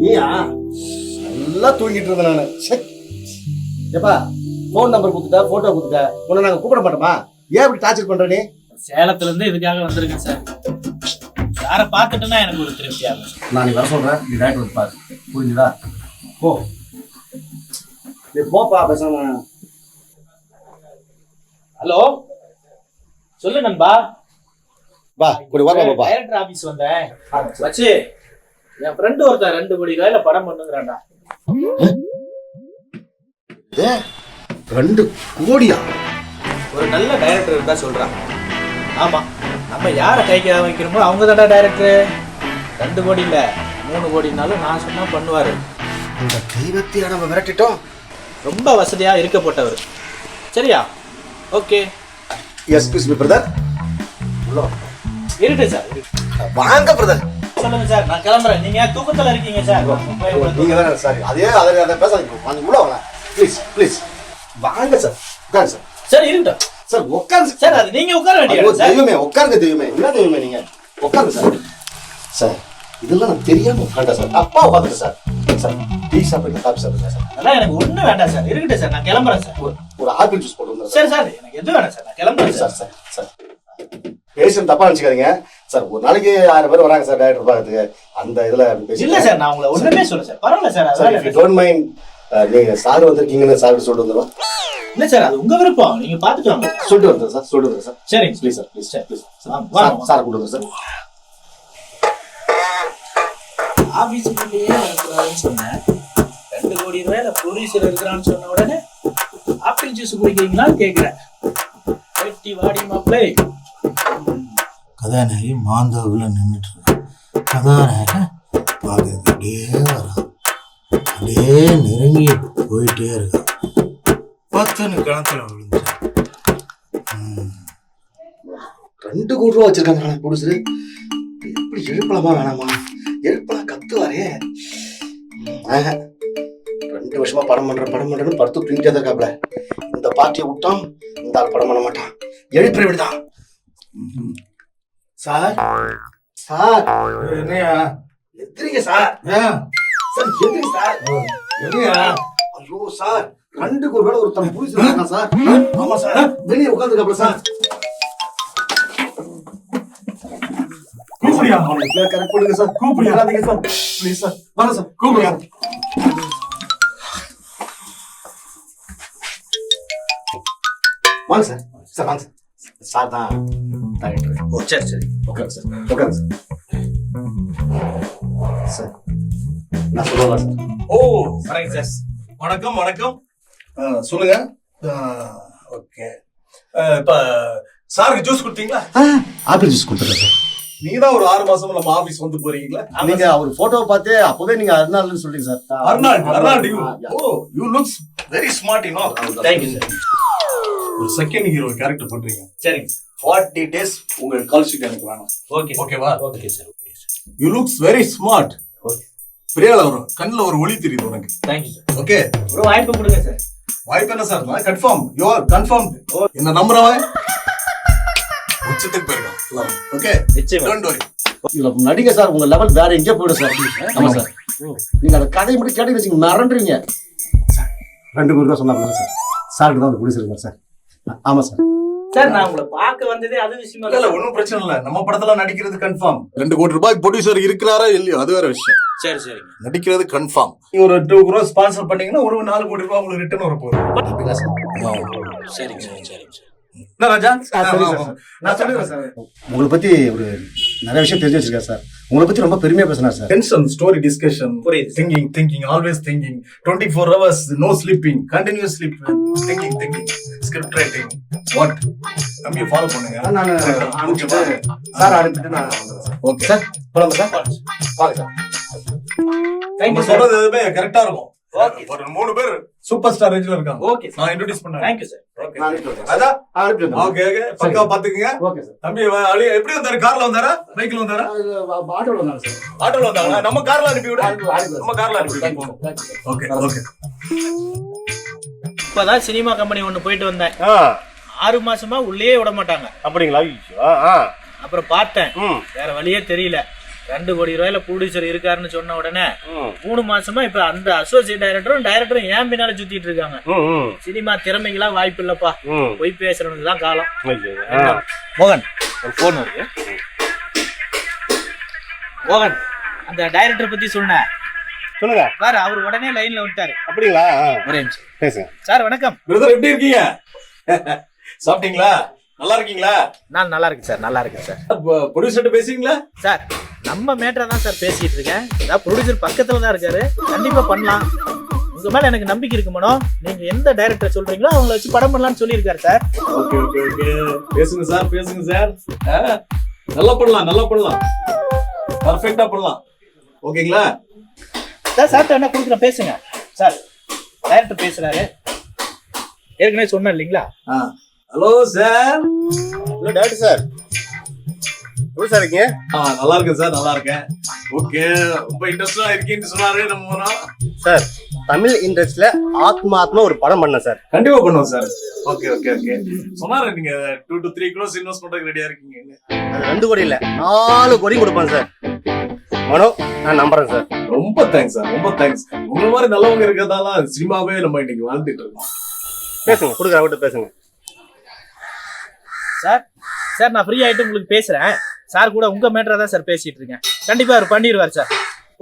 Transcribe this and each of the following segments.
நீயா? நல்லா தூங்கிட்டு இருந்தேன் நான். எப்பா ஃபோன் நம்பர் கொடுத்துட்டா ஃபோட்டோ கொடுத்துட்டா. உன்னை நாங்கள் கூப்பிட மாட்டோமா? ஏன் இப்படி டார்ச்சர் பண்ணுற நீ? சேலத்துலேருந்து இதுக்காக வந்திருக்கேன் சார். யாரை பார்த்துட்டுன்னா எனக்கு ஒரு திருப்தி ஆகும். நான் நீ வர சொல்றேன். நீ ரைட் வந்து பாரு. புரிஞ்சுதா? போ. நீ போப்பா பேசாம. ஹலோ? சொல்லு நண்பா. வா இப்படி வா பாப்பா டைரக்டர் ஆபீஸ் வந்தேன். வச்சு என் ஃப்ரெண்டு ஒருத்தன் ரெண்டு கோடி ரூபாயில படம் பண்ணுங்கிறான்டா. ரெண்டு கோடியா? ஒரு நல்ல டைரக்டர் இருந்தா சொல்றான் ஆமா. நம்ம யாரை கைக்கு வைக்கிறோமோ அவங்க தானே டைரக்டர் ரெண்டு கோடி இல்ல மூணு கோடினாலும் நான் சொன்னா பண்ணுவாரு. இந்த தெய்வத்தையா நம்ம விரட்டிட்டோம்? ரொம்ப வசதியா இருக்கப்பட்டவர். சரியா? ஓகே. எஸ்கியூஸ் மீ பிரதர் உள்ள. இருக்கு சார். வாங்க பிரதர் சொல்லுங்க சார் நான் கிளம்புறேன். நீங்க தூக்கத்துல இருக்கீங்க சார்? நீங்க தானே சாரி? அதே அதை அதை பேசாதீங்க. வாங்க உள்ள வாங்க. ப்ளீஸ் ப்ளீஸ் வாங்க சார் உட்காருங்க சார் சார் இருக்கட்டும் சார் உட்காருங்க சார் அது நீங்க உட்கார வேண்டிய ஐயோ, இடம் சார். தெய்வமே உட்காருங்க தெய்வமே. என்ன தெய்வமே நீங்க? உட்காருங்க சார். சார் இதெல்லாம் நான் தெரியாம உட்காண்டேன் சார். அப்பா உட்காந்துங்க சார். சார் டீ சாப்பிடுங்க காபி சாப்பிடுங்க சார். அதெல்லாம் எனக்கு ஒண்ணு வேண்டாம் சார். இருக்கட்டும் சார் நான் கிளம்புறேன் சார். ஒரு ஆப்பிள் ஜூஸ் போட்டு சார். சார் எனக்கு எது வேணாம் சார். நான் கிளம்புறேன் சார் சார் சார். பேஷண்ட் தப்பா நினைச்சுக்காதீங்க. சார் ஒரு நாளைக்கு ஆயிரம் பேர் வராங்க சார் டாக்டர் பார்க்கறதுக்கு. அந்த இதுல இல்ல சார் நான் உங்களை ஒண்ணுமே சொல்ல சார். பரவாயில்ல சார் டோன்ட் மைண்ட் நீங்க சார் வந்திருக்கீங்கன்னு சார் சொல்லிட்டு வந்துடுவோம் இல்ல சார் அது உங்க விருப்பம். நீங்க பாத்துட்டு வாங்க. சொல்லிட்டு வந்துடுறேன் சார் சொல்லிட்டு வந்துடுறேன் சார். சரிங்க please sir please sir please. Sir sir கொடுங்க சார். ஆபீஸ்க்குள்ளேயே வரக்கூடாதுன்னு சொன்னேன். ரெண்டு கோடி ரூபாயில போலீஸ்ல இருக்கிறான்னு சொன்ன உடனே ஆப்பிள் ஜூஸ் குடிக்கிறீங்களான்னு கேக்குறேன் வெட்டி வாடி மாப்பிளை கதாநாயகி மாந்தோவில் நின்றுட்டு இருக்கா. கதாநாயகன் பார்க்கறது அப்படியே வரான். அப்படியே நெருங்கி போயிட்டே இருக்கான். பத்துன்னு கணத்துல விழுந்துட்டான். ம், ரெண்டு கோடி ரூபா வச்சிருக்காங்க புடிச்சு எப்படி எழுப்பலாமா வேணாமா? எழுப்பலாம் கத்துவாரே. ஆஹா. ரெண்டு வருஷமா படம் பண்றேன் படம் பண்றேன்னு படுத்து தூங்கிட்டே இருக்காப்ல இந்த பார்ட்டியை விட்டான் இந்த ஆள் படம் பண்ண மாட்டான். எழுப்புற விடுதான் சார் சார். என்னையா? எத்திரிங்க சார்? சார் எத்திரிங்க சார். என்னையா? ஐயோ சார். ரெண்டு கோடி ரூபா ஒருத்தன் இருக்கான் சார். ஆமா சார். வெளியே உட்காந்துருக்காப்ல சார். கூப்பிடியா? கரெக்ட் பண்ணுங்க சார். கூப்பிடியா? சார். Please sir. வாங்க சார். கூப்பிடியா? வாங்க சார். சார் வாங்க சார். சார் தான் டைரக்டர் ஓ சரி சரி. உட்காருங்க சார். உட்காருங்க சார். சார் நான் சொல்லுவேன் சார். ஓ வணக்கம் சார். வணக்கம் வணக்கம். சொல்லுங்க. ஓகே. இப்ப சாருக்கு ஜூஸ் கொடுத்தீங்களா? ஆப்பிள் ஜூஸ் கொடுத்துருக்கேன் சார். நீங்க தான் ஒரு ஆறு மாசமா நம்ம ஆபீஸ் வந்து போறீங்களா? நீங்க அவர் போட்டோவை பார்த்து அப்பவே நீங்க அருணாள்னு சொல்றீங்க sir. Arnold Arnold you. Oh you looks very smart you know thank you sir ஒரு செகண்ட் ஹீரோ கேரக்டர் பண்றீங்க. சரிங்க. ஃபார்ட்டி டேஸ் உங்க கால் ஷீட் எனக்கு வேணும். ஓகே ஓகேவா okay sir okay sir you looks very smart okay பிரியால வரும் கண்ணுல ஒரு ஒளி தெரியுது உனக்கு. தேங்க்யூ சார் ஓகே ஒரு வாய்ப்பு கொடுங்க சார் வாய்ப்பு என்ன சார்? நான் கன்ஃபார்ம் யூ ஆர் கன்ஃபார்ம் என்ன நம்புறவன்? உச்சத்துக்கு போயிருக்கான் ஓகே நிச்சயமா. டோன்ட் வரி இதுல நடிங்க சார் உங்க லெவல் வேற எங்கேயோ போயிடும் சார். ஆமா சார். நீங்க அந்த கதையை மட்டும் கேட்டு வச்சுங்க மறந்துறீங்க சார் ரெண்டு பேர் தான் சொன்னாங்க சார்? சார்கிட்ட தான் வந்து குடிச்சிருக்காரு சார். ஆமா சார். சார் நான் உங்களை பார்க்க வந்ததே அது விஷயமா இல்ல இல்ல ஒண்ணும் பிரச்சனை இல்ல. நம்ம படத்துல நடிக்கிறது கன்ஃபார்ம் ரெண்டு கோடி ரூபாய் ப்ரொடியூசர் இருக்கிறாரா இல்லையோ? அது வேற விஷயம். சரி சரிங்க நடிக்கிறது கன்ஃபார்ம் நீங்க ஒரு டூ crore ஸ்பான்சர் பண்ணீங்கன்னா ஒரு நாலு கோடி ரூபாய் உங்களுக்கு ரிட்டர்ன் வர போகுது. அப்படிங்களா சார் சரிங்க சார். சரிங்க சார் சரி சார். சார். உங்களை பத்தி ஒரு நிறைய விஷயம் தெரிஞ்சு சார்? உங்களை பத்தி ரொம்ப பெருமையா பேசினார் sir? Tension story discussion. Thinking thinking always thinking twenty four hours no sleeping continuous sleep thinking thinking script writing what தம்பியை ஃபாலோ பண்ணுங்க நான் அனுப்பிச்சிட்டு சார் அனுப்பிட்டு நான் ஓகே சார் போலாமா சார் வாங்க சார் நம்ம சொல்றது எதுவுமே கரெக்டா இருக்கும். ஒரு மூணு பேர் சூப்பர் ஸ்டார் ரேஞ்சில் இருக்காங்க ஓகே நான் இன்ட்ரோடியூஸ் பண்ணேன் தேங்க்யூ சார் ஓகே நான் அனுப்பி ஓகே ஓகே பக்கா பாத்துக்குங்க ஓகே சார் தம்பி அழி எப்படி வந்தாரு கார்ல வந்தாரா பைக்ல வந்தாரா ஆட்டோல வந்தாங்க சார் ஆட்டோல வந்தாங்களா நம்ம கார்ல அனுப்பி விடு. நம்ம கார்ல அனுப்பி விடு. ஓகே ஓகே இப்பதான் சினிமா கம்பெனி ஒண்ணு போயிட்டு வந்தேன். ஆறு மாசமா உள்ளே விட மாட்டாங்க. அப்படிங்களா? அப்புறம் பார்த்தேன். வேற வழியே தெரியல. ரெண்டு கோடி ரூபாயில ப்ரொடியூசர் இருக்காருன்னு சொன்ன உடனே மூணு மாசமா இப்ப அந்த அசோசியேட் டைரக்டரும் டைரக்டரும் ஏன் பின்னால சுத்திட்டு இருக்காங்க. சினிமா திறமைக்கெல்லாம் வாய்ப்பு இல்லப்பா. போய் பேசுறவனுக்கு தான் காலம். மோகன் ஒரு போன் வருது. மோகன் அந்த டைரக்டர் பத்தி சொன்னேன் சொல்லுங்க. பாரு அவர் உடனே லைன்ல விட்டாரு அப்படிங்களா? ஒரே நிமிஷம். பேசுங்க. சார் வணக்கம். பிரதர் எப்படி இருக்கீங்க? சாப்பிட்டீங்களா? நல்லா இருக்கீங்களா? நான் நல்லா இருக்கு சார். நல்லா இருக்கு சார். ப்ரொடியூசர்ட்ட பேசுவீங்களா? சார் நம்ம மேட்டரை தான் சார் பேசிட்டு இருக்கேன். அதான் ப்ரொடியூசர் பக்கத்துல தான் இருக்காரு. கண்டிப்பா பண்ணலாம். உங்க மேல எனக்கு நம்பிக்கை இருக்கு மனோ. நீங்க எந்த டைரக்டர் சொல்றீங்களோ அவங்கள வச்சு படம் பண்ணலாம்னு சொல்லியிருக்காரு சார். Okay okay okay. பேசுங்க சார் பேசுங்க சார். நல்லா பண்ணலாம் நல்லா பண்ணலாம். பர்ஃபெக்ட்டா பண்ணலாம். ஓகேங்களா? சார் சார்ட்ட என்ன கொடுக்குறேன் பேசுங்க. சார் டைரக்டர் பேசுறாரு. ஏற்கனவே சொன்னேன் இல்லைங்களா? Hello sir. Hello doctor sir. எப்படி சார் இருக்கீங்க? ஆ நல்லா இருக்கேன் சார் நல்லா இருக்கேன். ஓகே ரொம்ப இன்ட்ரெஸ்டா இருக்கேன்னு சொன்னாரு நம்ம. சார் தமிழ் இண்டஸ்ட்ரியில ஆத்மா ஆத்மா ஒரு படம் பண்ணேன் சார். கண்டிப்பா பண்ணுவோம் சார். Okay okay okay. சொன்னாரு நீங்க two to three crores invest பண்றதுக்கு ரெடியா இருக்கீங்க அது ரெண்டு கோடி இல்ல நாலு கோடி கொடுப்பேன் சார். மனோ நான் நம்புறேன் சார். ரொம்ப தேங்க்ஸ் சார் ரொம்ப தேங்க்ஸ் உங்களை மாதிரி நல்லவங்க இருக்கிறதால சினிமாவே நம்ம இன்னைக்கு வாழ்ந்துட்டு இருக்கோம். பேசுங்க கொடுக்குற அவர்கிட்ட பேசுங்க. சார் சார் நான் ஃப்ரீ ஆயிட்டு உங்களுக்கு பேசுறேன். சார் கூட உங்க மேட்டரை தான் சார் பேசிட்டு இருக்கேன். கண்டிப்பா அவர் பண்ணிடுவார் சார்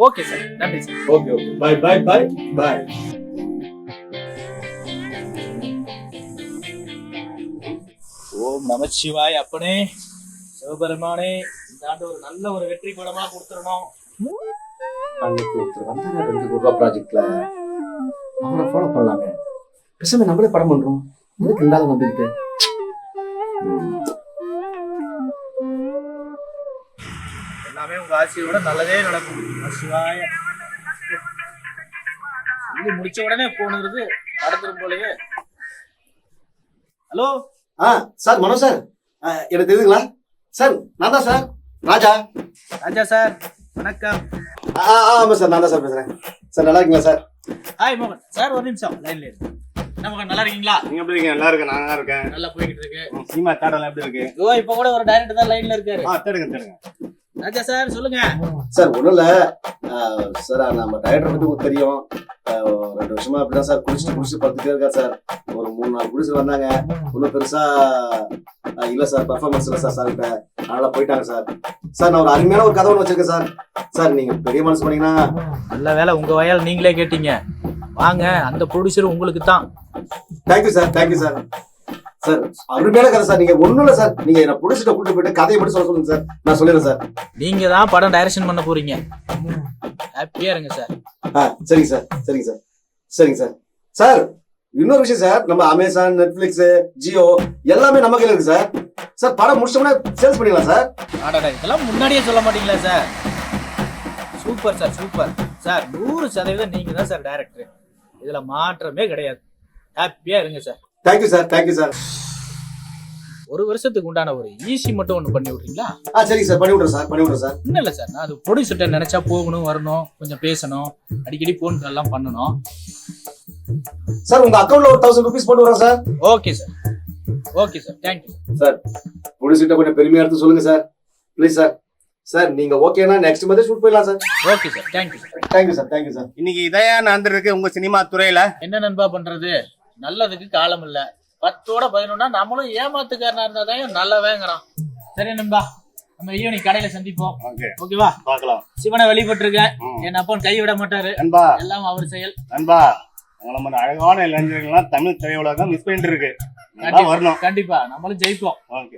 ஓகே சார் நன்றி sir okay okay bye bye bye bye ஓம் நமச்சிவாய் அப்பனே சிவபெருமானே இந்த ஆண்டு ஒரு நல்ல ஒரு வெற்றி படமா கொடுத்துடணும். அன்னைக்கு ஒருத்தர் வந்தாங்க ரெண்டு கோடி ரூபா ப்ராஜெக்ட்ல அவரை ஃபாலோ பண்ணலாங்க பேசாம நம்மளே படம் பண்றோம். எதுக்கு இல்லாத நம்பிக்கிட்டு எல்லாமே உங்க ஆசையோட நல்லதே நடக்கும். நமச்சிவாய சொல்லி முடிச்ச உடனே போனுங்கிறது படத்திரும் போலயே. ஹலோ? ஆ சார் மனோ சார். ஆ, எனக்கு தெரியுதுங்களா? சார் நான் தான் சார். ராஜா. ராஜா சார் வணக்கம். ஆ ஆ, ஆமா சார் நான் தான் சார் பேசுறேன். சார் நல்லா இருக்கீங்களா சார்? ஹாய் மோகன். சார் ஒரு நிமிஷம் லைன்ல இருக்கு என்ன மோகன் நல்லா இருக்கீங்களா? நீங்க எப்படி இருக்கீங்க? நல்லா இருக்கேன் நான் நல்லா இருக்கேன். நல்லா போய்கிட்டு இருக்கு. சினிமா தேடலாம் எப்படி இருக்கு? ஓ இப்ப கூட ஒரு டைரக்டர் தான் லைன்ல இருக்காரு. ஆ தேடுங்க தேடுங்க. ராஜா சார் சொல்லுங்க. சார் ஒன்றும் இல்லை சார் நம்ம டைரக்டர் பற்றி உங்களுக்கு தெரியும். ரெண்டு வருஷமா அப்படிதான் சார் குடிச்சிட்டு குடிச்சிட்டு படுத்துட்டே இருக்கா சார். ஒரு மூணு நாலு குடிச்சிட்டு வந்தாங்க. ஒன்றும் பெருசா இல்ல சார் பர்ஃபார்மன்ஸ் இல்லை சார் சார்கிட்ட அதனால போயிட்டாங்க சார். சார் நான் ஒரு அருமையான ஒரு கதை ஒன்று வச்சிருக்கேன் சார். சார் நீங்க பெரிய மனசு பண்ணீங்கன்னா நல்ல வேலை உங்க வயல் நீங்களே கேட்டீங்க. வாங்க அந்த ப்ரொடியூசர் உங்களுக்கு தான். Thank you sir thank you sir sir அருமையான கதை சார். நீங்க ஒண்ணும் இல்ல சார். நீங்க என்ன புடிச்சிட்டு கூட்டு போயிட்டு கதையை மட்டும் சொல்ல சொல்லுங்க சார். நான் சொல்லிடுறேன் சார். நீங்க தான் படம் டைரக்ஷன் பண்ண போறீங்க. ஹாப்பியா இருங்க சார். ஆ சரிங்க சார். சரிங்க சார். சரிங்க சார். சார் இன்னொரு விஷயம் சார். நம்ம அமேசான் நெட்ஃபிளிக்ஸ் ஜியோ எல்லாமே நம்ம கையில இருக்கு சார். சார் படம் முடிச்சோம்னா சேல்ஸ் பண்ணிடலாம் சார். அடடா இதெல்லாம் முன்னாடியே சொல்ல மாட்டீங்களா sir? Super sir super sir நூறு சதவீதம் நீங்க தான் சார் டைரக்டர் இதுல மாற்றமே கிடையாது. ஹாப்பியா இருங்க sir. Thank you sir thank you sir ஒரு வருஷத்துக்கு உண்டான ஒரு ஈஸி மட்டும் ஒன்று பண்ணி விட்றீங்களா? ஆ சரிங்க சார் பண்ணி விட்றேன் சார் பண்ணி விட்றேன் சார் இன்னும் இல்லை சார் நான் அது ப்ரொடியூசர்கிட்ட நினைச்சா போகணும் வரணும் கொஞ்சம் பேசணும் அடிக்கடி ஃபோன் எல்லாம் பண்ணணும். சார் உங்க அக்கௌண்ட்ல ஒரு தௌசண்ட் ருபீஸ் போட்டு வரேன் sir okay sir okay sir thank you sir புடிச்சிட்ட கொஞ்சம் பெருமையா எடுத்து சொல்லுங்க சார் ப்ளீஸ் சார் சார் நீங்க ஓகேனா நெக்ஸ்ட் மந்த் ஷூட் போயிடலாம் sir okay sir thank you sir thank you sir thank you sir இன்னைக்கு இதையா நடந்திருக்கு உங்க சினிமா துறையில என்ன நண்பா பண்றது? நல்லதுக்கு காலம் இல்ல. பத்தோட பதினொன்னா நம்மளும் ஏமாத்துக்காரனா இருந்தாதான் நல்ல வேங்குறான் சரி நண்பா நம்ம ஈவினிங் கடையில சந்திப்போம். ஓகே. ஓகேவா? பார்க்கலாம். சிவனை வழிபட்டிருக்கேன். ம். என் அப்பன் கை விட மாட்டாரு. நண்பா. எல்லாம் அவர் செயல். நண்பா உங்களை மாதிரி அழகான இளைஞர்கள்லாம் தமிழ் திரையுலகம் மிஸ் பண்ணிட்டு இருக்கு. வரணும். கண்டிப்பா. நம்மளும் ஜெயிப்போம். ஓகே.